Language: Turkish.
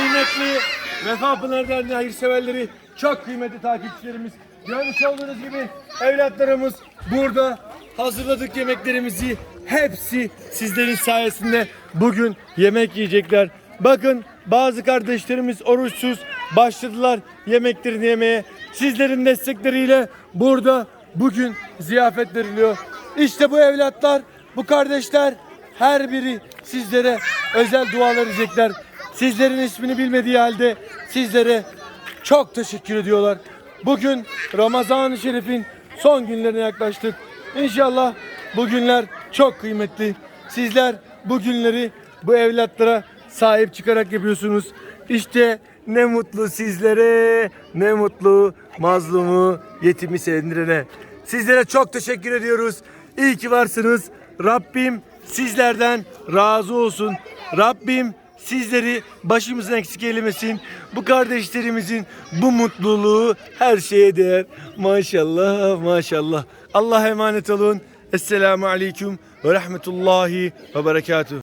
kıymetli Vefa Pınar hayırseverleri, çok kıymetli takipçilerimiz. Görmüş olduğunuz gibi evlatlarımız burada hazırladık yemeklerimizi. Hepsi sizlerin sayesinde bugün yemek yiyecekler. Bakın bazı kardeşlerimiz oruçsuz başladılar yemeklerini yemeye. Sizlerin destekleriyle burada bugün ziyafet veriliyor. İşte bu evlatlar, bu kardeşler her biri sizlere özel dualar edecekler. Sizlerin ismini bilmediği halde sizlere çok teşekkür ediyorlar. Bugün Ramazan-ı Şerif'in son günlerine yaklaştık. İnşallah bu günler çok kıymetli. Sizler bu günleri bu evlatlara sahip çıkarak yapıyorsunuz. İşte ne mutlu sizlere, ne mutlu mazlumu, yetimi sevindirene. Sizlere çok teşekkür ediyoruz. İyi ki varsınız. Rabbim sizlerden razı olsun. Rabbim sizleri başımızdan eksik eylemesin. Bu kardeşlerimizin bu mutluluğu her şeye değer. Maşallah maşallah. Allah'a emanet olun. Esselamu aleyküm ve rahmetullahi ve berekatuhu.